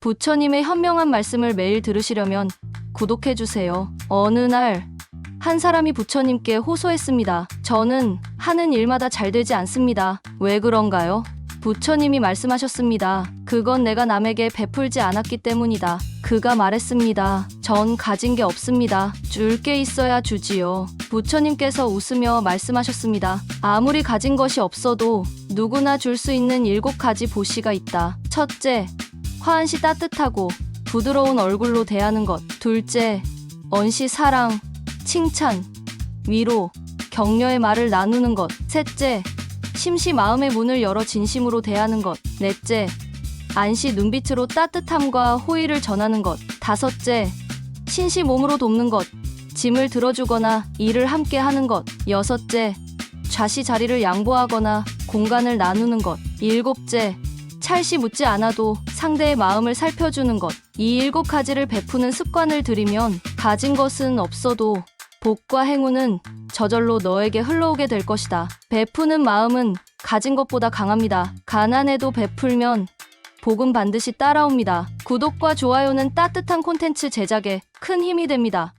부처님의 현명한 말씀을 매일 들으시려면 구독해주세요. 어느 날, 한 사람이 부처님께 호소했습니다. 저는 하는 일마다 잘 되지 않습니다. 왜 그런가요? 부처님이 말씀하셨습니다. 그건 내가 남에게 베풀지 않았기 때문이다. 그가 말했습니다. 전 가진 게 없습니다. 줄 게 있어야 주지요. 부처님께서 웃으며 말씀하셨습니다. 아무리 가진 것이 없어도 누구나 줄 수 있는 일곱 가지 보시가 있다. 첫째, 화한시 따뜻하고 부드러운 얼굴로 대하는 것. 둘째, 언시 사랑, 칭찬, 위로, 격려의 말을 나누는 것. 셋째, 심시 마음의 문을 열어 진심으로 대하는 것. 넷째, 안시 눈빛으로 따뜻함과 호의를 전하는 것. 다섯째, 신시 몸으로 돕는 것. 짐을 들어주거나 일을 함께 하는 것. 여섯째, 좌시 자리를 양보하거나 공간을 나누는 것. 일곱째, 찰시 묻지 않아도 상대의 마음을 살펴주는 것. 이 일곱 가지를 베푸는 습관을 들이면 가진 것은 없어도 복과 행운은 저절로 너에게 흘러오게 될 것이다. 베푸는 마음은 가진 것보다 강합니다. 가난해도 베풀면 복은 반드시 따라옵니다. 구독과 좋아요는 따뜻한 콘텐츠 제작에 큰 힘이 됩니다.